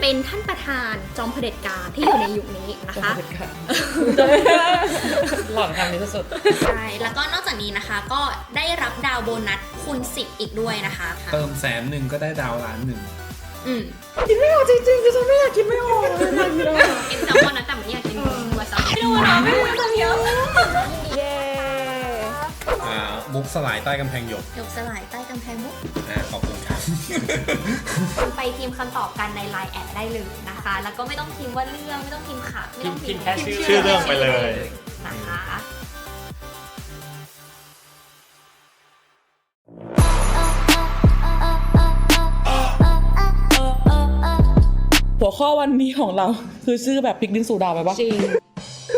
เป็นท่านประธานจอมเผด็จการที่อยู่ในยุคนี้นะคะ หล่อนคำนี้สุดใช่ แล้วก็นอกจากนี้นะคะ ก็ได้รับดาวโบนัสคูณ10อีกด้วยนะคะเติมแสนหนึ่งก็ได้ดาวล้านหนึ่งอืมกินไม่ออกจริงๆคือฉันไม่อยากกินไม่ออกเลยอยากกินอะไรกินแซลมอนนะแต่ไม่อยากกินวาซาบิไม่รู้นะไม่รู้จะเยอะเย้อ่ามุกสลายใต้กำแพงหยกยกสลายใต้กำแพงมุกอ่าขอบคุณครับ ไปพิมพ์คำตอบกันในไลน์แอดได้เลยนะคะ แล้วก็ไม่ต้องพิมพ์ว่าเรื่องไม่ต้องพิมพ์ค่ะไม่ต้องพิมพ์แค่ชื่อ ชื่อเรื่องไปเลย นะคะหัวข้อวันนี้ของเราคือชื่อแบบพริกดินสูดาวไปปะ จริง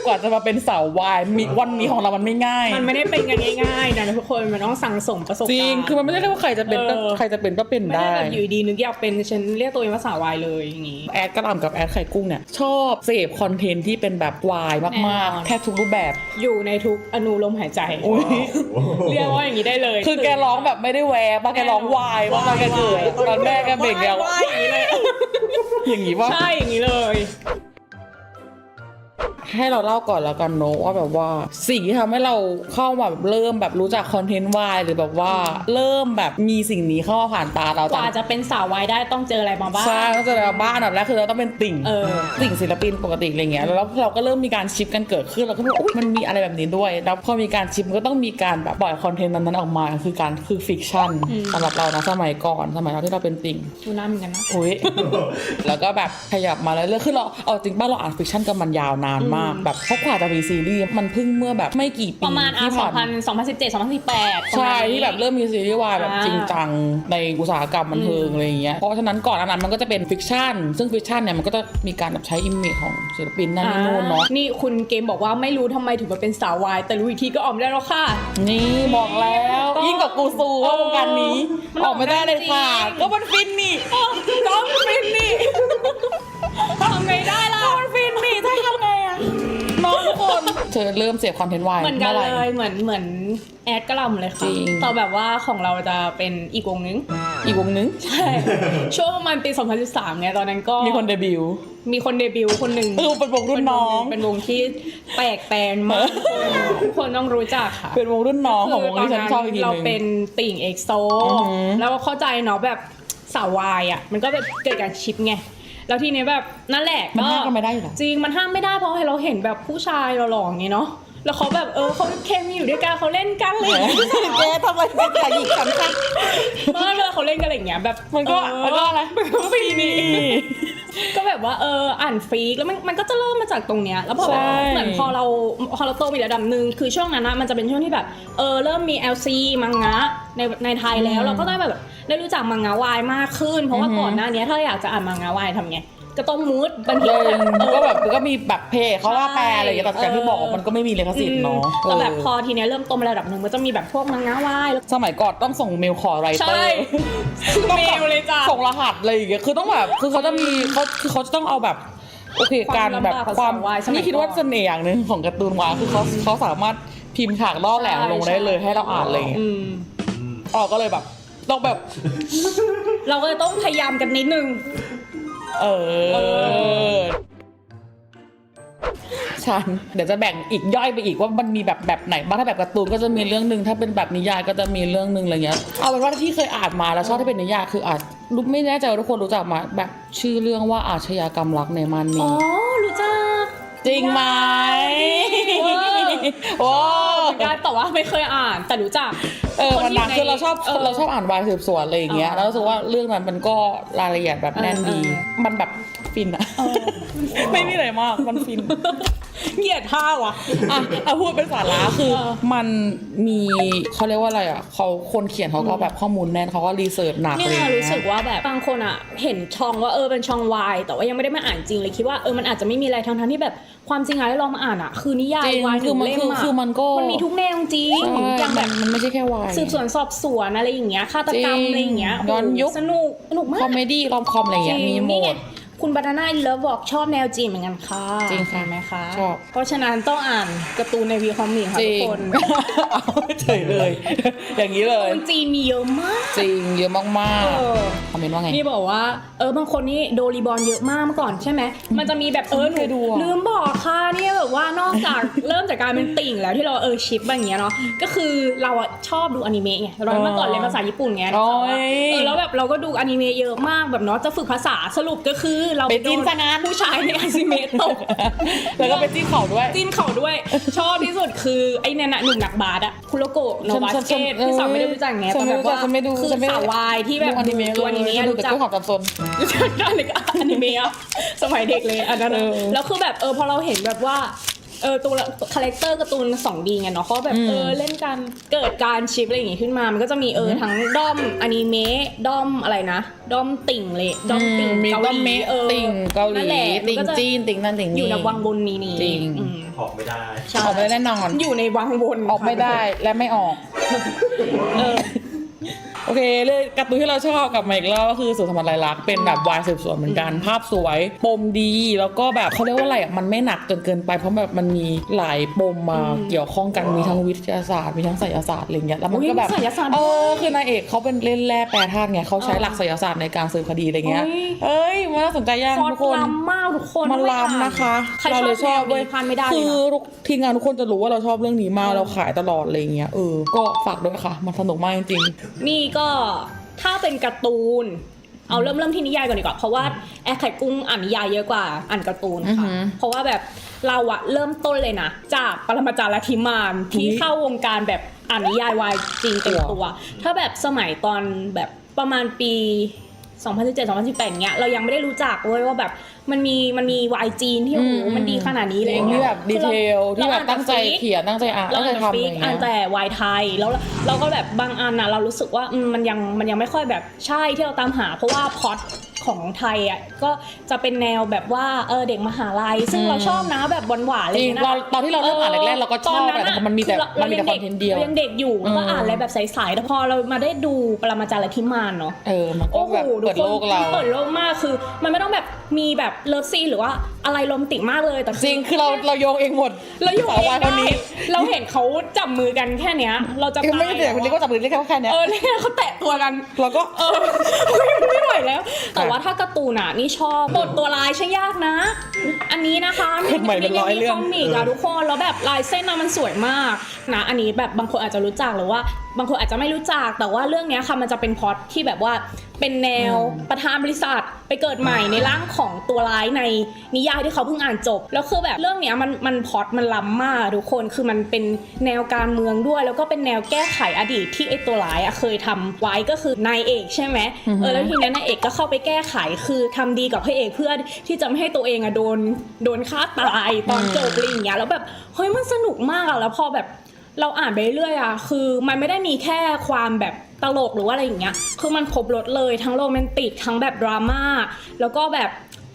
กว่าจะมาเป็นสาววายมีวันนี้ของเรามันไม่ง่าย มันไม่ได้เป็นกันง่ายๆนะทุกคนมันต้องสั่งสมประสบจการณ์ริง คือมันไม่ได้แค่ว่าใครจะเป็นก็เออ ใครจะเป็นก็เป็นไม่ได้ได้ แบบอยู่ดีนึกอยากเป็นฉันเรียกตัวเองว่าสาววายเลยอย่างงี้ แอดกระหล่ำกับแอดไข่กุ้งเนี่ย ชอบเสพคอนเทนต์ที่เป็นแบบวายแน่มากนอน ๆ แทบทุกรูปแบบ อยู่ในทุกอนูลมหายใจอุ๊ย เรียกว่าอย่างนี้ได้เลย คือแกร้องแบบไม่ได้แวร์ป่ะแกร้องวายว่าตอนแกเกิดตอนแม่แกเบ่งแกวายอย่างนี้เลย อย่างนี้ว่า ใช่อย่างนี้เลย ให้เราเล่าก่อนแล้วกันเนอะว่าแบบว่าสิ่งที่ทำให้เราเข้ามาแบบเริ่มแบบรู้จักคอนเทนต์วายหรือแบบว่าเริ่มแบบมีสิ่งนี้เข้ามาผ่านตาเรากว่าจะเป็นสาววายได้ต้องเจออะไรมาบ้าง ใช่ต้องเจอเราบ้านอันดับแรกคือเราต้องเป็นติ่งเออ ติ่งศิลปินปกติอะไรเงี้ยแล้วเราก็เริ่มมีการชิปกันเกิดขึ้นเราก็แบบอุ๊ยมันมีอะไรแบบนี้ด้วย แล้วพอมีการชิปมันก็ต้องมีการแบบปล่อยคอนเทนต์นั้นๆออกมาคือการคือฟิกชั่นอืม สำหรับเรานะสมัยก่อนสมัยเราที่เราเป็นติ่ง ดูหน้าเหมือนกันนะ อุ้ย แล้วก็แบบขยับมาเรื่อยๆคือเราเอาจริงป้าเราอ่านฟิกชั่นกันมันยาวนานมากอืมแบบเพราะกว่าจะมีซีรีส์มันเพิ่งเมื่อแบบไม่กี่ปีประมาณอะที่สอผ่างนพันสองพันสิบเจ็ดสองพันสิบแปดใช่ที่แบบเริ่มมีซีรีส์วายแบบอ่าจริงจังในอุตสาหกรรมบันเทิงอืมอะไรอย่างเงี้ยเพราะฉะนั้นก่อนหนานั้นมันก็จะเป็นฟิกชันซึ่งฟิกชันเนี่ยมันก็จะมีการแบบใช้อิมเมจของศิลปินนั่นนี่นู่นเนาะ นี่คุณเกมบอกว่าไม่รู้ทำไมถึงมาเป็นสาววาย แต่รู้อีกทีก็ออกไม่ได้แล้วค่ะ นี่บอกแล้วต้องยิ่งกว่ากูซูว่าวงการนี้มันออกไม่ได้เลยค่ะ จริง ก็มันฟินนี่ก็มันฟินนี่ทำไงได้ล่ะก็มันฟินนี่ถ้าทำไงอะน้องทุก คนเธอเริ่มเสพคอนเทนต์วายเหมือนกันเมื่อไหเลร่ยเหมือนเหมือนแอดกระหลำเลยจริค่ะงแต่แบบว่าของเราจะเป็นอีกวงนึง อีกวงนึง ใช่ ช่วงประมาณปี 2013เนี่ยตอนนั้นก็ มีคนเดบิวต์ มีคนเดบิวต์คนหนึ่งเออเป็นวงรุ่นน้อง เป็นวงที่แปลกแปลนมากทุกคนต้องรู้จักค่ะ เป็นวงรุ่นน้องของวงที่ฉันชอบอีกทีหเรานึงเป็นติ่งเอ็กโซอือหือแล้วก็เข้าใจเนาะแบบสาววายอะ มันก็แบบเกิดการชิปไง แล้วทีนี้แบบนั่นแหละมันห้ามกันไม่ได้อยู่หรอจริงมันห้ามไม่ได้เพราะให้เราเห็นแบบผู้ชายหล่อๆอย่างงี้เนาะแล้วเขาแบบเออเขาเคมีอยู่ด้วยกันเขาเล่นกันอะไรอย่างเงี้ยแกทำอะไรกันแต่หยิกฉันค่ะเออเวลาเขาเล่นกันอะไรอย่างเงี้ยแบบมันก็เออมันก็อะไรมันก็ฟีนี่ก็แบบว่าเอออ่านฟรีกแล้วมันมันก็จะเริ่มมาจากตรงเนี้ยแล้วพอแบบใช่เหมือนพอเราพอเราโตมาอีกระดับหนึ่งคือช่วงนั้นนะมันจะเป็นช่วงที่แบบเออเริ่มมี LC มังงะในในไทยแล้วเราก็ได้แบบ ได้รู้จักมังงะวายมากขึ้น เพราะว่าก่อนหน้านี้ถ้าอยากจะอ่านมังงะวายทำไงก็ต้องมูดบันทึเลกยเออก็แบบก็มีแบบเพจเขาว่าแปลอะไรอย่างเงี้ยแต่อย่างที่เออบอกมันก็ไม่มีลิขสิทธิ์เนาะอืมแต่แบบเออพอทีเนี้ยเริ่มโตมาระดับหนึ่งมันจะมีแบบพวกมังงะวายแล้วสมัยก่อนต้องส่งเมลขอไรเตอใช่ร์เมลเลยจ้ะส่งรหัสอะไรอย่างเงี้ยคือต้องแบบคือเขาจะมีเขาคือเขาจะต้องเอาแบบโอเคความการแบบลำบากของความสาววายสมัยนี่คิดว่าก่อนเสน่ห์อย่างหนึ่งของการ์ตูนวายคือเขาเขาสามารถพิมพ์ฉากล่อแหลมลงได้เลยให้เราอ่านอะไรอย่างเลยอืมอ๋อก็เลยแบบ ต้องแบบ เราก็เลยต้องพยายามกันนิดนึง เออ ฉัน เดี๋ยวจะแบ่งอีกย่อยไปอีกว่ามันมีแบบแบบไหนบ้างถ้าแบบการ์ตูนก็จะมีเรื่องหนึ่งถ้าเป็นแบบนิยายก็จะมีเรื่องหนึ่งอะไรเงี้ยเอาเป็นว่าที่เคยอ่านมาแล้วชอบที่เป็นนิยายคืออาจรู้ไม่แน่ใจว่าทุกคนรู้จักมาแบบชื่อเรื่องว่าอาชญากรรมรักในมันอ๋นีอรู้จักจริงไหมโอ้ เหมือนกันแต่ว่าไม่เคยอ่านแต่รู้จัก เออมันดังคนที่คือเราชอบเออเราชอบอ่านวายสืบสวนอะไรอย่างเงี้ยอ๋อแล้วรู้สึกว่าเรื่องนั้นมันก็รายละเอียดแบบแน่นดีเออเออมันแบบ ฟินอะไม่มีอะไรมากมันฟินเกลียดท่าวะอะเอาพูดเป็นสาระคือเออมันมีเขาเรียกว่าอะไรอะเขาคนเขียนเขาก็แบบข้อมูลแน่นเขาก็รีเสิร์ชหนักเนี่เลยยรู้สึกว่าแบบบางคนอะ เห็นช่องว่าเออเป็นช่องวายแต่ว่ายังไม่ได้มาอ่านจริงเลยคิดว่าเออมันอาจจะไม่มีอะไรทั้งทั้งๆที่แบบความจริงอะได้ลองมาอ่านอะ คือนิยายจริงวายคือมันหงเล่คืออะคือมันก็มันมีทุกแนวจริงใช่อย่างแบมันบมันไม่ใช่แค่วายสืบสวนสอบสวนอะไรอย่างเงี้ยฆาตกรรมจริงอะไรอย่างเงี้ยย้อนยุคโโหสนุกสนุกมาคอกมเมดี้รอมคอมอะไรอย่างเงี้ยมีหมนี่ไงด คุณบานาน่าเลิฟบอกชอบแนวจีนเหมือนกันค่ะจริงค่ะเห็นไหมคะชอบ เพราะฉะนั้นต้องอ่านการ์ตูนในวีคอมิกค่ะจทุริกงคนเอาเฉยเลย อย่างนี้เลยคนจีนมีเยอะมากจริงเยอะมากเออ ๆคอมเมนต์ว่าไง นี่บอกว่าเออบางคนนี่โดรีบอลเยอะมากเมื่อก่อนใช่ไหมมันจะมีแบบเออหไม่เคยดูนูอะลืมบอกค่ะเนี่ยแบบว่านอกจาก เริ่มจากการเป็นติ่งแล้วที่เราเออชิปแบบเนี้ยเนาะก็คือเราอะชอบดูอนิเมะไงเราเมื่อก่อนเรียนภาษาญี่ปุ่นไงโอ้ย เออแล้วแบบเราก็ดูอนิเมะเยอะมากแบบเนาะจะฝึกภาษาสรุปก็คือเราไปจิ้นซะงั้น ผู้ชายในอนิเมะตก แล้วก็ไปจิ้นเขาด้วย จิ้นเขาด้วย ชอบที่สุดคือไอ้เนี่ยนะหนุ่มหนักบาสอะคุโรโกะโนวาสฉันเกตฉันที่สาวไม่ได้รู้จักไงฉันแต่ไม่แบบว่ารู้จักฉันไม่ดูคือฉันไม่สาววายที่แบบดูอนิเมะดูอนิเมะฉันดูรู้แต่จักตัวของจำซนรู้จักกันเลยอนิเมะอะสมัยเด็กเลยอันนั้นเออะอแล้วคือแบบเออพอเราเห็นแบบว่า เออตัวละคาแรคเตอร์การ์ตูนสองดีไงเนาะเขาแบบอืมเออเล่นกันเกิดการชิปอะไรอย่างงี้ขึ้นมา มันก็จะมีเออทั้งด้อมอนิเมะด้อมอะไรนะด้อมติ่งเลยด้อมติ่งมีเกาก็หลีเมะเออ ติ่งเกาหลีนั่นแหละติ่งมันก็จะ จีนติ่งนั่นติ่งอนี่ยู่ในวังบนนี้นี่จริง อืมออกไม่ได้ใช่ออกไม่ได้แน่นอน อยู่ในวังบนออกไม่ได้และไม่ออก เออ โอเคเลยการ์ตูนที่เราชอบกลับมาอีกแล้วก็คือสุสมันลายลักษณ์เป็นแบบวายสืบสวนเหมือนกัน ภาพสวย ปมดีแล้วก็แบบเขาเรียกว่าอะไรอะมันไม่หนักจนเกินไปเพราะแบบมันมีหลายปมมาเกี่ยวข้องกันมีทั้งวิทยาศาสตร์มีทั้งไสยศาสตร์อะไรเงี้ยแล้วมันก็แบบอุ๊ยมีไสยศาสตร์เอด้วยอคือนายเอกเขาเป็นเล่นแร่แปรธาตุไงเขาใช้หลักไสยศาสตร์ในการสืบคดีอะไรเงี้ยอุ๊ยเอ้ยมันน่าสนใจยังพอทุกคนล้ำมากทุกคนมันต้องไปล้ำนะคะ ใครเราเลยชอบแนวเว้ยนี้พลาดไม่ได้เลยคือนะทุกทีมงานทุกคนจะรู้ว่าเราชอบเรื่องนี้มากเราขายตลอดอะไรเงี้ยเออก็ฝากด้วยค่ะ มันสนุกมากจริงนี่ก็ถ้าเป็นการ์ตูน เอาเริ่มเริ่มที่นิยายก่อนดีกว่า เพราะว่าแอร์ไข่กุ้งอ่านนิยายเยอะกว่าอ่านการ์ตูนอือค่ะหือเพราะว่าแบบเราอะเริ่มต้นเลยนะ จากปรมาจารย์ลัทธิมานที่อุ๊ยเข้าวงการแบบอ่านนิยายวายจริงเต็มตัว ถ้าแบบสมัยตอนแบบประมาณปี 2017 2018เนี้ยเรายังไม่ได้รู้จักเว้ยว่าแบบมันมีมันมีวายจีนที่โอ้โหอืมมันดีขนาดนี้ๆเลยที่แบบดีเทลที่แบบราอ่านตั้งใจฟิกเขียนตั้งใจอ่านเราตั้งใจอ่านทำอะไรฟิกเงี้อ่านยแต่วายไทยแล้วเราก็แบบบางอันน่ะเรารู้สึกว่าอืมมันยังมันยังไม่ค่อยแบบใช่ที่เราตามหาเพราะว่าพล็อตของไทยอะก็จะเป็นแนวแบบว่าเออเด็กมหาลัย ซึ่งอืมเราชอบนะแบบหวานๆอะไรจริอย่างงเงี้ยเรานะ ตอนที่เราเริ่มอ่านแรกๆเราก็ชอบตแต่อะมันมีแต่คือมันมีแต่คอนเทนต์เดียวรายังเด็กอยู่แล้วก็อืมอ่านอะไรแบบใสๆแต่พอเรามาได้ดูปรมาจารย์ลัทธิมานเนาะเออมันก็โอ้โหแบบทุเปิดคนโลกเรา เปิดโลกมากคือ มันไม่ต้องแบบมีแบบเลิฟซีนหรือว่าอะไรโรแมนติกมากเลยแต่จริงคือเราเราโยงเองหมดเราอยู่สาวเอวายงคนได้นี้เราเห็นเขาจับมือกันแค่เนี้ย เราจะคือไม่ได้ตายเสียคนนี้ก็จับมือได้แค่แค่เนี้ยเออเนี่ยเขาแตะตัวกัน เราก็ เออไม่ไม่ไหว แล้ว แต่ว่าถ้าการ์ตูนอะนี่ชอบบทตัวลายใช่ยากนะ อันนี้นะคะขึ้นใหม่เป็นร้อยเรื่อง คอมิกอะทุกคนแล้วแบบลายเส้นนะมันสวยมากนะ อันนี้แบบบางคนอาจจะรู้จักหรือว่าบางคนอาจจะไม่รู้จัก แต่ว่าเรื่องเนี้ยค่ะมันจะเป็นพล็อตที่แบบว่าเป็นแนวประธานบริษัทไปเกิดใหม่ในร่างของตัวร้ายในนิยายที่เขาเพิ่งอ่านจบ แล้วคือแบบเรื่องเนี้ยมันมันพล็อตมันล้ำมากทุกคนคือมันเป็นแนวการเมืองด้วย แล้วก็เป็นแนวแก้ไขอดีตที่ไอตัวร้ายอะเคยทำไว้ก็คือนายเอกใช่ไหมเออแล้วทีเนี้ยนายเอกก็เข้าไปแก้ไขคือทำดีกับพระเอกเพื่อที่จะไม่ให้ตัวเองอะโดนโดนฆ่าตายตอนจบอะไรอย่างเงี้ยแล้วแบบเฮ้ยมันสนุกมากอะแล้วพอแบบ เราอ่านไปเรื่อยๆอะคือมันไม่ได้มีแค่ความแบบตลกหรือว่าอะไรอย่างเงี้ย คือมันครบรถเลยทั้งโรแมนติกทั้งแบบดราม่าแล้วก็แบบ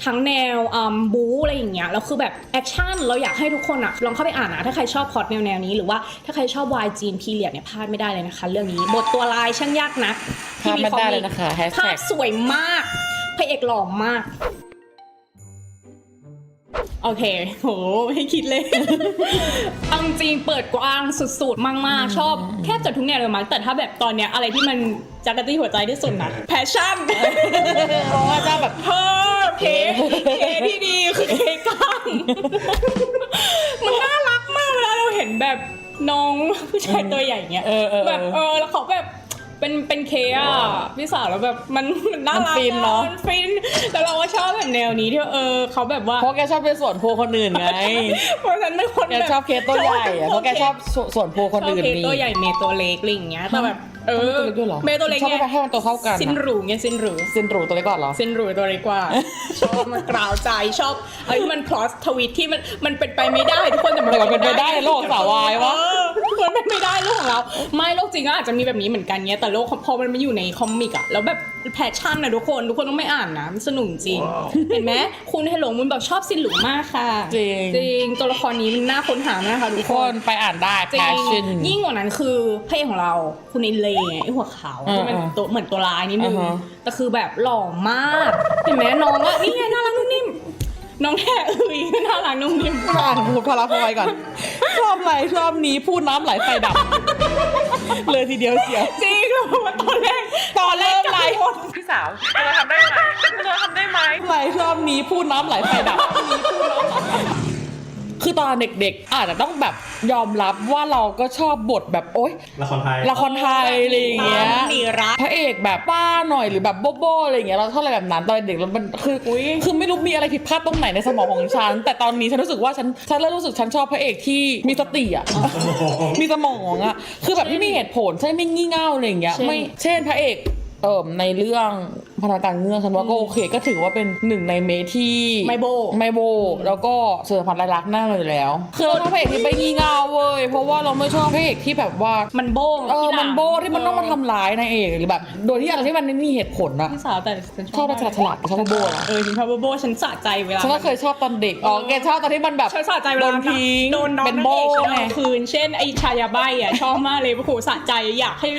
ทั้งแนวอืมบู๊อะไรอย่างเงี้ยแล้วคือแบบแอคชั่นเราอยากให้ทุกคนอะลองเข้าไปอ่านนะถ้าใครชอบพล็อตแนวๆนี้หรือว่าถ้าใครชอบวายจีนพีเรียดเนี่ยพลาดไม่ได้เลยนะคะ เรื่องนี้บทตัวลายช่างยากนะพลาดไม่ได้เลยนะคะภา hashtag พสวยมากพระเอกหล่อมาก โอเค โหไม่คิดเลย เอาจริงๆเปิดกว้างสุดๆ มากๆ ชอบแทบจะทุกแนวเลยมั้งแต่ถ้าแบบตอนเนี้ยอะไรที่มันจักรตี้หัวใจที่สุดนะแพชชั่นเพราะว่าจะแบบเพิ่มเคเคที่ดีคือเคกล้างมันน่ารักมากเวลาเราเห็นแบบน้องผู้ชายตัวใหญ่เงี้ยเออเออแบบเออแล้วเขาแบบ เป็นเป็นเคอะพี่สาวแล้วแบบมันมันน่ารักมันฟินเนอะ มันฟินแต่เราก็ชอบแบบแนวนี้ที่เออเขาแบบว่า เพราะแกชอบไปสวนโพคนอื่นไง เพราะฉันเป็นคนแกแบบชอบเคสตัวใหญ่อะเพราะแกชอบสวนโพคนอื่นชอบเคนี่ตัวใหญ่เมย์ตัวเล็กอะไรอย่างเงี้ยแต่แบบเออตัวเล็กด้วยเหรอเมย์ตัวเล็กชอบไงให้มันตัวเท่ากันอะซินหรูไงซินหรูซินหรูตัวเล็กก่อนเหรอเส้นหรูตัวเล็กกว่า ชอบมันกล่าวใจชอบไอ้ที่มัน cross ทวิตที่มันมันเป็นไปไม่ได้ทุกคนแต่มันแต่มันเป็นไปได้ในโลกสาววายวะ เออ มันเป็นไม่ได้โลกของเรา ไม่โลกจริงก็อาจจะมีแบบนี้เหมือนกันเนี้ยแต่โลกพอมันมาอยู่ในคอมิกอะแล้วแบบแพชชั่นนะทุกคนทุกคนต้องไม่อ่านนะมันสนุกจริง เห็นไหมคุณเฮลโลมันแบบชอบซินหลุมากค่ะจริง จริงตัวละครนี้มันน่าค้นหามากนะคะทุทุกกคคนน ไปอ่านได้ จริง passion ยิ่งกว่านั้นคือพระเอกของเราคุณอินเลย์ไอ้หัวขาวอ่าที่มันตัวเหมือนตัวร้ายนิดนึงอ่าฮะ แต่คือแบบหล่อมาก เห็นไหมน้องอะนี่ไงน่ารักนุ่มนิ่ม น้องแท้เอ้ยน่ารักนุ่มนิ่มอ่านพูดพาราพอยก่อน ชอบไหลชอบนี้พูดน้ำไหลไฟดับ เลยทีเดียวเสียว จริงเหรอตอนแรกตอนเริ่มไลฟ์พี่สาวเธอทำได้ไหมเธอทำได้ไหมไหลรอบนี้พูดน้ำไหลไฟดับ คือตอนเด็กๆอาจจะต้องแบบยอมรับว่าเราก็ชอบ บทแบบโอ๊ยละครไทยละครไทยอะไรอย่างเงี้ยมีรักพระ เอกแบบป้าหน่อยหรือแบบโบ๊ะโบ๊ะอะไรอย่างเงี้ยเราชอบอะไรแบบนั้นตอนเด็กแล้วมันคืออคือไม่รู้มีอะไรผิดพลาดตรงไหนในสมองของฉัน แต่ตอนนี้ฉันรู้สึกว่าฉันฉันเริ่มรู้สึกฉันชอบพระเอกที่มีสติอะ มีสมองอะ คือแบบที่มีเหตุผลใช่ไม่งี่เง่าอะไรอย่างเงี้ยเช่นไม่ เช่นพระเอกเอ่อในเรื่อง พนักงานเงื่อนฉันว่าก็โอเค ก็ถือว่าเป็นหนึ่งในเมที่ไมโบไมโบ แล้วก็เสือพันธุ์ลายลักษณ์หน้าเลยแล้ว คือเราชอบพระเอกที่ไม่งี่เง่าเว้ยเพราะว่าเราไม่ชอบพระเอกที่แบบว่ามันโบ้งเออที่หลัมันโบที่มันต้องมาทำร้ายนายเอกหรือแบบ โดยที่อะไรที่มันไม่มีเหตุผลอะพี่สาวแต่ฉันชอบประฉลาดฉลาดแต่ชอบโบอะเออฉันชอบโบ้ฉันสะใจเวลาฉันก็เคยชอบตอนเด็กอ๋อแกชอบตอนที่มันแบบฉันสะใจเวโดลานทิ้งโดนน้องเป็นนางโบเอกฉันไงเอาคืนเช่นไอชายาใบอะชอบมากเลยโอ้โหสะใจอยากให้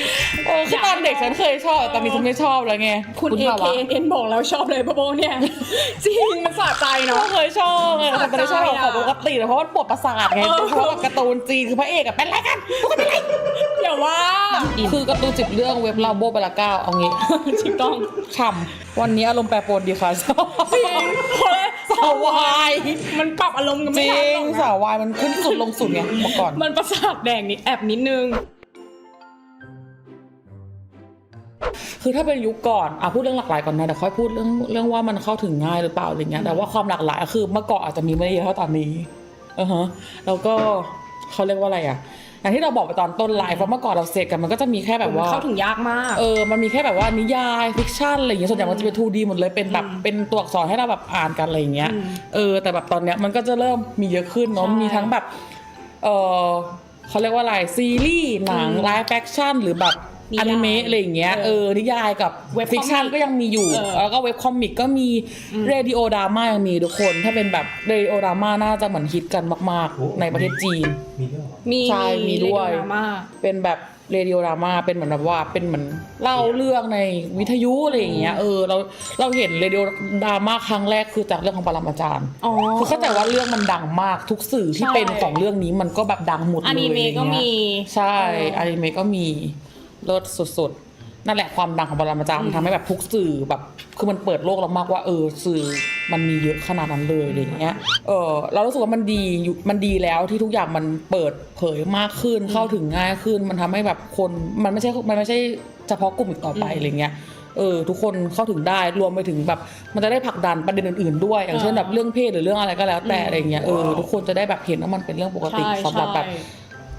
เออคือตอนเด็กฉันเคยชอบแต่ตอนนี้ฉันไม่ชอบแล้วไงคุณเอภาวะเคเอ็นบอกแล้วชอบเลยโบเนี่ย จริงมันสะใจเนาะ ก็เคยชอบไงแต่ไม่ได้ชอบสะใจอะของปกติเพราะว่าปวดประสาทไงเออ เพราะว่าการ์ตูนจีนคือพระเอกอะเป็นอะไรกันปกติไรอย่าว่าคือการ์ตูนสิบเรื่องเว็บเราโบไปละเก้าเอางี้ถูกต้องช่ำวันนี้อารมณ์แปรปรวนดีค่ะชอบจริงเพราะเลยสาววายมันปรับอารมณ์กันจไม่ริได้หงรอกสานะววายมันขึ้นสุดลงสุดไงเมื่อก่อน มันประสาทแดงนิดแอบนิดนึง คือถ้าเป็นยุคก่อนอะพูดเรื่องหลากหลายก่อนนะแต่ค่อยพูดเรื่องเรื่องว่ามันเข้าถึงง่ายหรือเปล่าอะไรเงี้ยแต่ว่าความหลากหลายคือเมื่อก่อนอาจจะมีไม่ได้เยอะเท่าตอนนี้อือฮะแล้วก็เขาเรียกว่าอะไรอะอย่างที่เราบอกไปตอนต้นไลฟ์ว่าเมื่อก่อนเราเสพกันมันก็จะมีแค่แบบว่าเข้าถึงยากมาก เออ มันมีแค่แบบว่านิยายฟิกชันอะไรอย่างเงี้ยส่วนใหญ่มันจะเป็น 2D หมดเลยเป็นแบบเป็นตัวอักษรให้เราแบบอ่านกันอะไรอย่างเงี้ยอืมเออ แต่แบบตอนเนี้ยมันก็จะเริ่มมีเยอะขึ้นเนาะใช่มีทั้งแบบ เออเขาเรียกว่าอะไรซีรีส์หนังอืมไลฟ์แฟคชั่นหรือแบบนิยาย อนิเมะอะไรอย่างเงี้ยเอเอออนิยายกับเว็บฟิกชันคอมิกก็ยังมีอยู่เออแล้วก็เว็บคอมิกก็มีอืมเรดิโอดราม่ายังมีทุกคน ถ้าเป็นแบบเรดิโอดราม่าน่าจะเหมือนฮิตกันมากโอ้ๆในประเทศจีน มีด้วยเหรอมีใช่มีด้วยเรื่องดราม่าเป็นแบบเรดิโอดราม่าเป็นเหมือนแบบว่าเป็นเหมือนเล่าเรื่องในวิทยุอะไรอย่างเงี้ยเออเราเราเห็นเรดิโอดราม่าครั้งแรกคือจากเรื่องของปรมาจารย์อ๋อคือเข้าใจว่าเรื่องมันดังมากทุกสื่อที่ใช่เป็นของเรื่องนี้มันก็แบบดังหมดเลยอนิเมะก็มีอะไรเงี้ยใช่เอออนิเมะก็มี เลิศสุดๆ นั่นแหละความดังของปรมาจารย์มันทำให้แบบทุกสื่อแบบคือมันเปิดโลกเรามากว่าเออสื่อมันมีเยอะขนาดนั้นเลยอะไรอย่างเงี้ย เออเรารู้สึกว่ามันดีอยู่มันดีแล้วที่ทุกอย่างมันเปิดเผยมากขึ้นเข้าถึงง่ายขึ้น มันทำให้แบบคนมันไม่ใช่มันไม่ใช่เฉพาะกลุ่มอีกต่อไปอะไรเงี้ย เออทุกคนเข้าถึงได้รวมไปถึงแบบ มันจะได้ผลักดันประเด็นอื่นๆด้วย อย่างเช่นแบบเรื่องเพศหรือเรื่องอะไรก็แล้วแต่อะไรเงี้ยเออทุกคนจะได้แบบเห็นว่ามันเป็นเรื่องปกติใช่สำหรับแบบ ใช่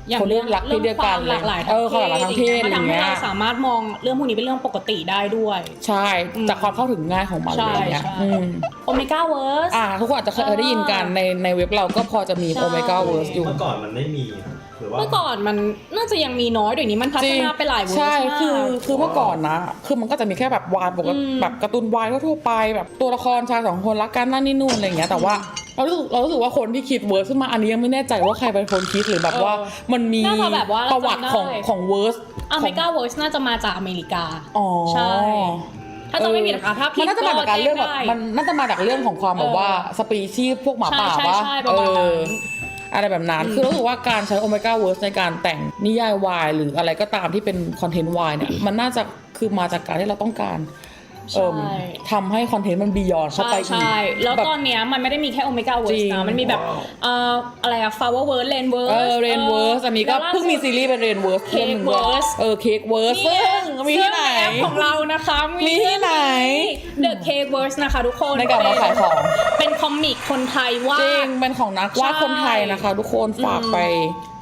อย่างคนเรื่องรักเพศเดียวกันรื่องความหลากหลายเออความหลากหลายทางเพศมันทำให้อะไรเงี้ยเราสามารถมองเรื่องพวกนี้เป็นเรื่องปกติได้ด้วย ใช่อืมจากความเข้าถึงง่ายของมันใช่อะไรเงี้ยใช่ อืมโอเมก้าเวิร์ส อ่าทุกคนอาจจะเคยเออได้ยินกันในในเว็บเราก็พอจะมีใช่ โอเมก้าเวิร์สอยู่ เมื่อก่อนมันไม่มีนะหรือว่า เมื่อก่อนมันน่าจะยังมีน้อยเดี๋ยวนี้มันพัฒนาไปหลายเวิร์สใช่มากคือคือเมื่อก่อนนะ คือมันก็จะมีแค่แบบวายปกติอืมแบบการ์ตูนวายทั่วๆไปแบบตัวละครชายสองคนรักกันนั่นนี่นู่นอะไรอย่างเงี้ยแต่ว่า เรารู้สึกเรารู้สึกว่าคนที่คิดเวิร์สขึ้นมาอันนี้ยังไม่แน่ใจว่าใครเป็นคนคิดหรือแบบว่าเออมันมีน่าจะแบบว่าประวัติของจำได้ ของเวิร์ส อเมริกาเวิร์สน่าจะมาจากอเมริกา อ๋อใช่ ถ้าจะไม่ผิดนะคะถ้าผิมัดนน่าจะมาจากการเรื่องแบบแจ้ได้มันน่าจะมาจากเรื่องของความแบบเออว่าสปีชีส์พวกหมาป่าใช่วะใช่ประมาณนั้นเอออะไรแบบนั้น คือรู้สึกว่าการใช้โอเมก้าเวิร์สในการแต่งนิยายวายหรืออะไรก็ตามที่เป็นคอนเทนต์วายเนี่ยมันน่าจะคือมาจากการที่เราต้องการ เอิ่มใช่ ทำให้คอนเทนต์มันบียอนเข้าใช่ไปอีก ใช่แล้วบบตอนเนี้ยมันไม่ได้มีแค่โอเมก้าเวิจร์ริสง นะมันมีแบบเอ่ออะไรอะฟาวเวิร์สเลนเวิร์ส เออเรนเวิร์สอันนี้ก็เพิ่งมีซีรีส์เป็นเรนเวิร์ส Cake เรื่องหนึ่งด้วย Verse เออเค้กเวิร์สซึ่งมีที่ไหนแอปของเรานะคะมีที่ไหน The Cake Verse นะคะทุกคนในการมาขายของ เป็นคอมิกคนไทยวาจริงดเป็นของนักวาดใช่คนไทยนะคะ ทุกคนฝากไป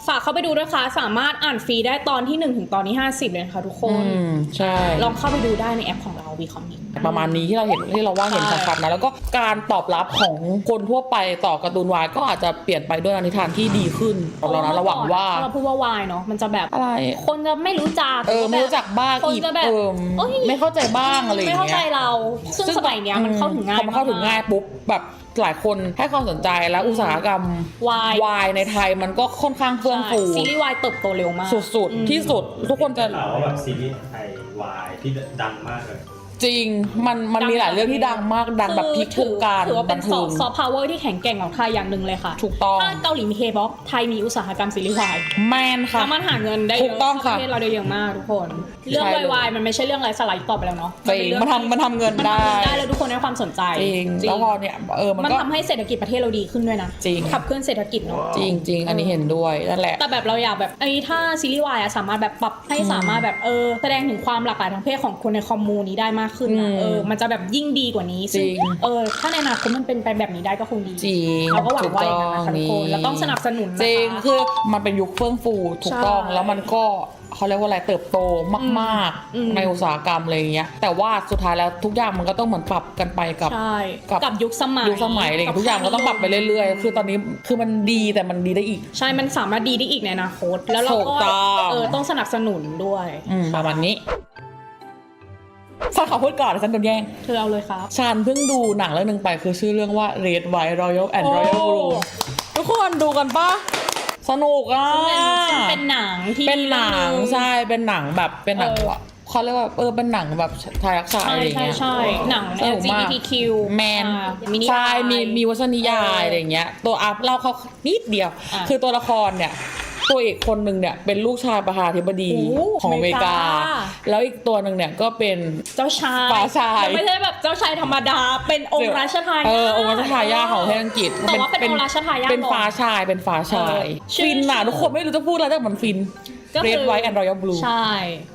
ฝากเข้าไปดูด้วยค่ะ สามารถอ่านฟรีได้ตอนที่1ถึงตอนที่50เลยนะคะทุกคอืนมใช่ ลองเข้าไปดูได้ในแอปของเราวีคอมิกประมาณนี้ที่เราเห็นที่เราว่าเห็นใช่ชัดๆนะแล้วก็การตอบรับของคนทั่วไปต่อการ์ตูนวายก็อาจจะเปลี่ยนไปด้วยนิทานที่ดีขึ้นสำหรับเรานะระหวังว่าถ้เราพูดว่าวายเนาะมันจะแบบ อะไร คนจะไม่รู้จักเออไม่รู้จักบ้างคนอีกจะแบบเออเอ้ยไม่เข้าใจบ้างอะไรอย่างไม่เงี้ยเข้าใจเรา ซึ่งสมัยเนี้ยมันเข้าถึงง่ายพอมันเข้าถึงง่ายปุ๊บแบบ หลายคนให้ความสนใจแล้วอุตสาหกรรมวายวายในไทยมันก็ค่อนข้างเฟื่องฟูซีรีส์วายเติบโตเร็วมาก สุดอืมๆที่สุดทุกคนจะ ข่าวว่าแบบซีรีส์ไทยวายที่ดังมากเลย จริง มันมันมีหลายเรื่องที่ดังมากดังแบบพลิกถืวงการถือว่าเป็บันนซเทิองฟต์พาวเวอร์ที่แข็งแกร่งของไทยอย่างหนึ่งเลยค่ะ ถูกต้อง ถ้าเกาหลีมีเคป๊อปไทยมีอุตสาหกรรมซีรีส์วายแมนค่ะสามารถหาเงินได้เยถูอะกต้องค่ะประเทศเราได้เยอะมากทุกคน เรื่องใช่เลยวายๆมันไม่ใช่เรื่องไร้สาระอีกต่อไปแล้วเนาะจริงมันทำมันทำเงินมันได้ทำเงินได้แล้วทุกคนให้ความสนใจจริงจริงแล้วพอเนี่ยเออมันมันก็ทำให้เศรษฐกิจประเทศเราดีขึ้นด้วยนะจริงขับเคลื่อนเศรษฐกิจเนาะจริงจริงอันนี้เห็นด้วยนั่นแหละแต่แบบเราอยากแบบไอ้ถ้าซีรีส์วายอะสามารถแบบปรับให้สามารถแบบเออแสดงถึงความหลากหลายทางเพศของคนในคอมมูนี้ได้มากขึ้นอืนะมเออมันจะแบบยิ่งดีกว่านี้ซึ่จริงเออถ้าในอนาคตมันเป็นไปแบบนี้ได้ก็คงดีจริงเราก็หวังว่าอย่างนั้นนะคะถูทุกคนแล้วต้องสนับสนุนนะคะจริงคือมันเป็นยุคเฟื่องฟูถูกต้องใช่แล้วมันก็เขาเรียกว่าอะไรเติบโตมากอืมๆในอุตสาหกรรมอะไรอย่างเงี้ยแต่ว่าสุดท้ายแล้วทุกอย่างมันก็ต้องเหมือนปรับกันไปกับใช่กับกับยุคสมัยยุคสมัยอะไรอย่างเงี้ยทุกอย่างก็ต้องปรับไปเรื่อยๆ คือตอนนี้คือมันดีแต่มันดีได้อีก ใช่มันสามารถดีได้อีกในอนาคตแล้วเราถูก็กต้องเออต้องสนับสนุนด้วยอืมประมาณนี้ ฉันขอพูดก่อนฉันโดนแย่ง เธอเอาเลยครับ ฉันเพิ่งดูหนังเรื่องหนึ่งไปคือชื่อเรื่องว่า Red White Royal and โอ้ Royal Blue ทุกคนดูกันปะสนุกอะ ซึ่งเป็นซึ่งเป็นหนังที่ เป็นหนังเรื่องใช่เป็นหนังแบบเป็นหนังเออว่าเขาเรียกว่าเออเป็นหนังแบบชายรักชายใช่อะไรอย่างใช่เงี้ย ใช่หนัง สนุกมาก LGBTQ แมนอ่ามินิใช่ยายมีมีวรรณนิยายเออออะไรอย่างเงี้ย ตัวอัพเล่าเขานิดเดียว อะ คือตัวละครเนี่ย ตัวเอกคนหนึ่งเนี่ยเป็นลูกชายประธานาธิบดีโอ้ของอเมริกา อเมริกา แล้วอีกตัวหนึ่งเนี่ยก็เป็น เจ้าชายฟ้าชายแล้วไม่ใช่แบบเจ้าชายธรรมดา เป็นองค์ราชทายาท เออองค์รัชทายาทของประเทศอังกฤษแต่ว่าเป็นองค์ราชทายาทเป็นฟ้าชายเป็นฟ้าชาย เออชื่อ ฟินน่ะทุกคนไม่รู้จะพูดอะไรแต่มันฟิน ก็คือ Red White and Royal Blue ใช่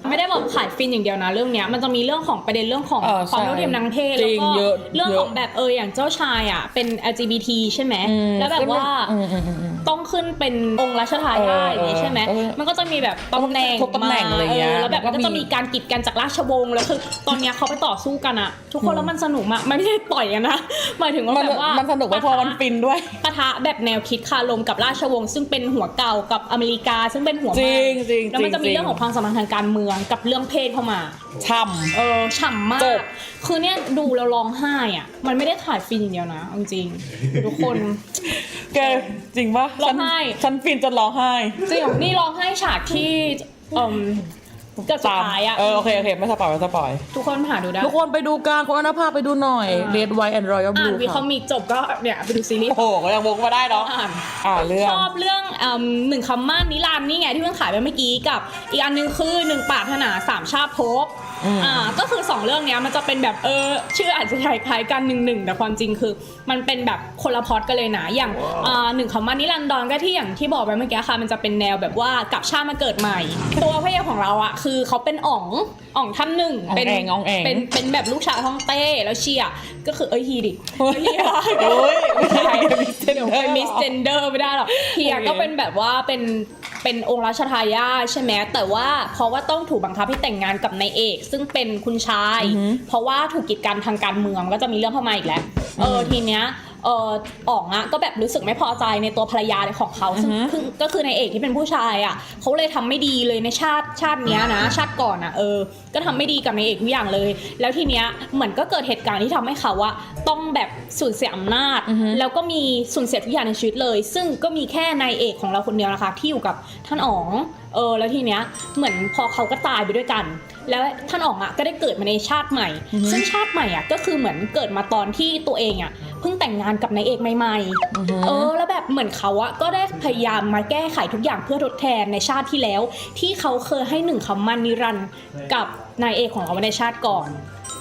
ไม่ได้บอกขายฟินอย่างเดียวนะเรื่องเนี้ยมันจะมีเรื่องของประเด็นเรื่องของเออความใช่เท่าเทียมทางเพศจแล้วริงก็เยอะเรื่องเยอะของแบบเอออย่างเจ้าชายอะเป็น LGBT ใช่ไหมอืมแล้วแบบว่าอืมอืมอืมอืม ต้องขึ้นเป็นองค์รัชทายาทอย่างนี้ใช่ไหมเออมันก็จะมีแบบตำแหน่งทุกตำแหน่งอะไรอย่างเงี้ยแล้วแบบแล้วก็ก็จะมีมีการกีดกันจากราชวงศ์แล้วคือตอนเนี้ยเขาไปต่อสู้กันอะทุกคนแล้วมันสนุกมากมันไม่ได้ต่อยกันนะหมายถึงว่ามันแบบว่ามันสนุกไม่พอมันฟินด้วย ปะทะแบบแนวคิดคารมกับราชวงศ์ซึ่งเป็นหัวเก่ากับอเมริกา ซึ่งเป็นหัวใหจม่ริงจริงแล้วมันจะมีจริง เรื่องของความสัมพันธ์ทางการเมืองกับเรื่องเพศเข้ามา ช่ำ เออฉ่ำมาจก บ คือเนี่ยดูแล้วร้องไห้อะ มันไม่ได้ถ่ายฟินอย่างเดียวนะเอาจริงๆทุกคน แกจริงปะร้องไห้ ฉันฉันฟินจนร้องไห้ จริงนี่ร้องไห้ฉากที่เอ่ม เกือบสุดท้ายอะเออโอเคโอเคไม่สปอยไม่สปอยทุกคนหาดูได้ทุกคนไปดูกันคุณอนาภาไปดูหน่อย Red White and Royal อ่าน Blue วีคอค่ะมิกจบก็เนี่ยไปดูซีรีส์โอ้โหก็ยังวกมาได้เนาะอ่าน อ่าเรื่อง ชอบเรื่องเอิ่มหนึ่งคำมั่นนิรันดร์นี่ไงที่เพิ่งขายไปเมื่อกี้กับ อีกอันหนึงคือหนึ่งปรารถนาสามชาติภพ อืมอ่าก็คือสองเรื่องเนี้ยมันจะเป็นแบบเออชื่ออาจจะคล้ายๆกันหนึ่งหนึ่งแต่ความจริงคือ มันเป็นแบบคนละพล็อดกันเลยนะอย่างอ่าหนึ่งคำมั่นนิรันดรก็ที่อย่างที่บอกไปเมื่อกี้ค่ะมันจะเป็นแนวแบบว่ากลับชาติมาเกิดใหม่ ตัวพระเอกของเราอะคือเขาเป็นอ๋องอ๋องท่านหนึ่งอ๋องเป็นแองอ๋องแอง เป็นเป็นแบบลูกชายฮ่องเต้แล้วเชียร์ก็คือเอ้ยฮีดิเฮ้ยเฮียโอ้ย ไม่ใช่เดี๋ยวไปมิสเจนเดอร์ไม่ได้หรอกเฮียโอเคก็เป็นแบบว่าเป็น เป็นองค์ราชทายาทใช่ไหมแต่ว่าเพราะว่าต้องถูกบังคับให้แต่งงานกับนายเอก ซึ่งเป็นคุณชาย เพราะว่าถูกกีดกันทางการเมืองก็จะมีเรื่องเข้ามาอีกแล้วเออทีเนี้ย เอออ๋องอะก็แบบรู้สึกไม่พอใจในตัวภรรยาของเขาซึ่งคือก็คือนายเอกที่เป็นผู้ชายอะเขาเลยทำไม่ดีเลยในชาติชาติเนี้ยนะ ชาติก่อนอะเออ ก็ทำไม่ดีกับนายเอกทุกอย่างเลย แล้วทีเนี้ยเหมือนก็เกิดเหตุการณ์ที่ทำให้เขาอะต้องแบบสูญเสียอำนาจแล้วก็มีสูญเสียทุกอย่างในชีวิตเลย ซึ่งก็มีแค่นายเอกของเราคนเดียวนะคะ ที่อยู่กับท่านอ๋องเออแล้วทีเนี้ยเหมือนพอเขาก็ตายไปด้วยกัน แล้วท่านอ๋องอะก็ได้เกิดมาในชาติใหม่ ซึ่งชาติใหม่อะก็คือเหมือนเกิดมาตอนที่ตัวเองอะ เพิ่งแต่งงานกับนายเอกใหม่ๆ เออ แล้วแบบเหมือนเขาอะก็ได้พยายามมาแก้ไขทุกอย่างเพื่อทดแทนในชาติที่แล้ว ที่เขาเคยให้หนึ่งคำมันนิรันดร์กับนายเอกของเราในชาติก่อน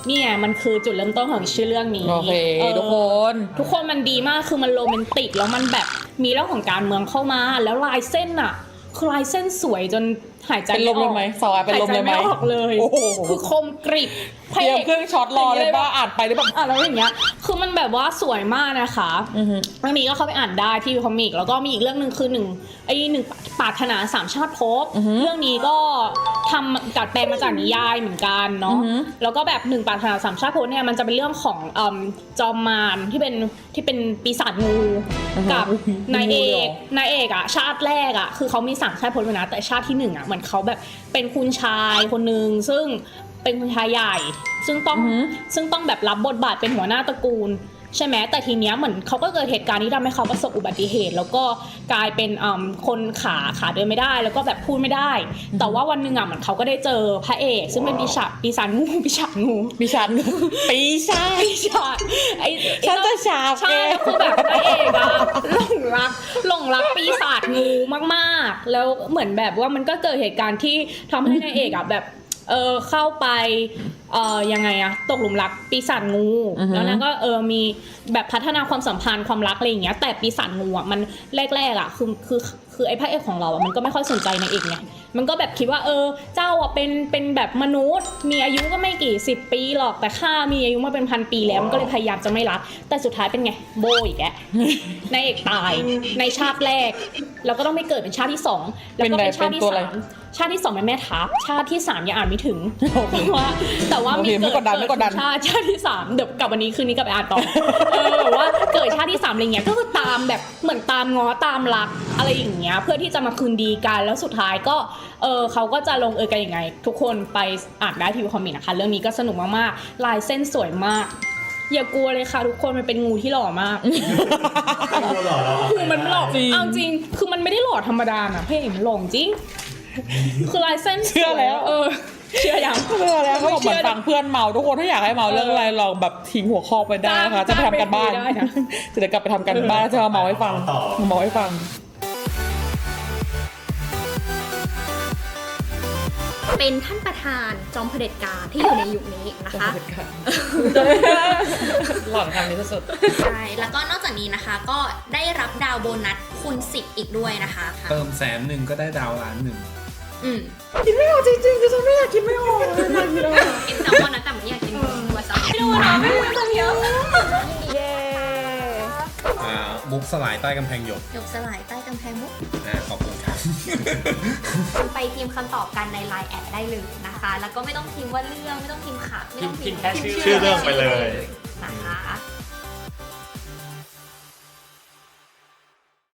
เนี่ยมันคือจุดเริ่มต้นของชื่อเรื่องนี้โอเคออทุกคน ทุกคนมันดีมากคือมันโรแมนติกแล้วมันแบบมีเรื่องของการเมืองเข้ามาแล้วลายเส้นอะคือลายเส้นสวยจนหายใจเป็นลมเลยไหมสวายเป็นลมเลยไหมหายใจไม่ออกเลยโอ้โหคือคมกริบ เตรียมเครื่องช็อตรอเลยว่าอ่านไปหรือแบบอะแล้วอย่างเงี้ย คือมันแบบว่าสวยมากนะคะอือฮึเรื่องนี้ก็เข้าไปอ่านได้ที่คอมิก แล้วก็มีอีกเรื่องหนึ่งคือหนึ่งไอ้หนึ่งปรารถนาสามชาติภพอือฮึเรื่องนี้ก็ทำจัดแปลงมาจากนิยายเหมือนกันเนาะอือฮึแล้วก็แบบหนึ่งปรารถนาสามชาติภพเนี่ยมันจะเป็นเรื่องของเอิ่มจอมมารที่เป็นที่เป็นปีศาจงูกับนายเอกนายเอกอะชาติแรกอะคือเขามีสามชาติภพเลยนะแต่ชาติที่หนึ่งอะเหมือนเขาแบบเป็นคุณชายคนหนึ่งซึ่ง เป็นคุณชายใหญ่ ซึ่งต้องอือฮึซึ่งต้องแบบรับบทบาทเป็นหัวหน้าตระกูล ใช่ไหมแต่ทีเนี้ยเหมือนเขาก็เกิดเหตุการณ์ที่ทำให้เขาประสบอุบัติเหตุ แล้วก็กลายเป็นอืมคนขาขาเดินไม่ได้ แล้วก็แบบพูดไม่ได้ แต่ว่าวันหนึ่งอะเหมือนเขาก็ได้เจอพระเอก ซึ่งเป็นปีศาจปีศาจงูปีศาจงูปีชันปีชาปีศาจไอ้ไอ้ฉันจะฉาบใช่แกแล้วคือแบบพระเอกอะหลงรักหลงรักปีศาจงูมากๆ แล้วเหมือนแบบว่ามันก็เกิดเหตุการณ์ที่ทำให้นายเอกอะแบบ เออเข้าไปเออยังไงอะตกหลุมรักปีศาจงูอือฮึ แล้วนั้นก็เออมีแบบพัฒนาความสัมพันธ์ความรักอะไรอย่างเงี้ยแต่ปีศาจงูอะมันแรกๆอะคือคือคือไอ้พระเอกของเราอะมันก็ไม่ค่อยสนใจนายเอกไงมันก็แบบคิดว่าเออเจ้าอะเป็นเป็นแบบมนุษย์ มีอายุก็ไม่กี่สิบปีหรอกแต่ข้ามีอายุมาเป็นพันปีแล้วมันก็เลยพยายามจะไม่รัก แต่สุดท้ายเป็นไงโบอีกแก นายเอกตายในชาติแรก แล้วก็ต้องไปเกิดเป็นชาติที่สองแล้วก็เป็นชาติที่เป็นตัวอะไร สาม ชาติที่สองเป็นแม่ทัพชาติที่สามยังอ่านไม่ถึงแต่ว่าแต่ว่าโอมีเคไม่เกิกดดันไม่กดดันชาติชาติที่สามเดี๋ยวกลับวันนี้คืนนี้กลับไปอ่านต่อเออแบบว่าเกิดชาติที่สามอะไรเงี้ยก็คือตามแบบเหมือนตามง้อตามรักอะไรอย่างเงี้ยเพื่อที่จะมาคืนดีกันแล้วสุดท้ายก็เออเขาก็จะลงเอยกันยังไง ทุกคนไปอ่านได้ที่คอมเมนต์นะคะเรื่องนี้ก็สนุกมากๆลายเส้นสวยมากอย่ากลัวเลยค่ะทุกคนมันเป็นงูที่หล่อมากหล่อเราคือมันหลอกจริงเอาจริง คือมันไม่ได้หลอกธรรมดานะพี่เอกมันหลอกจริง คือลายเส้นเชื่อแล้ว เออ เชื่อยังเพื่อแล้วเขาบอกเหมือนไม่เชื่อฟังเพื่อนเมา ทุกคนถ้าอยากให้เมาเรื่องอะไรลองแบบทิ้งหัวข้อไปได้นะคะจะจ้างไปทำกันบ้านจ้างไปคุยได้นะ จะเดี๋ยวกลับไปทำกันบ้านแล้วจะมาเมาให้ฟังมาเมาให้ฟัง เป็นท่านประธานจอมเผด็จการที่อยู่ในยุคนี้นะคะ หล่อนคำนี้สุดใช่ แล้วก็นอกจากนี้นะคะ ก็ได้รับดาวโบนัสคูณ10 อีกด้วยนะคะ เติมแสนหนึ่งก็ได้ดาวล้านหนึ่ง อืมคิดไม่ออกจริงๆคือฉันไม่อยากคิดไม่ออกเลยนะคิดไม่ออกกินแซลมอนนะแต่ไม่อยากกินวัวซาบิไม่ดูนะไม่ดูคนเดียวอ่ามุกสลายใต้กำแพงหยกยกสลายใต้กำแพงมุกอ่าขอบคุณครับไปพิมพ์คำตอบกันในไลน์แอดได้เลยนะคะ แล้วก็ไม่ต้องพิมพ์ว่าเรื่องไม่ต้องพิมพ์ข่าวไม่ต้องพิมพ์ชื่อเรื่องไปเลยนะคะ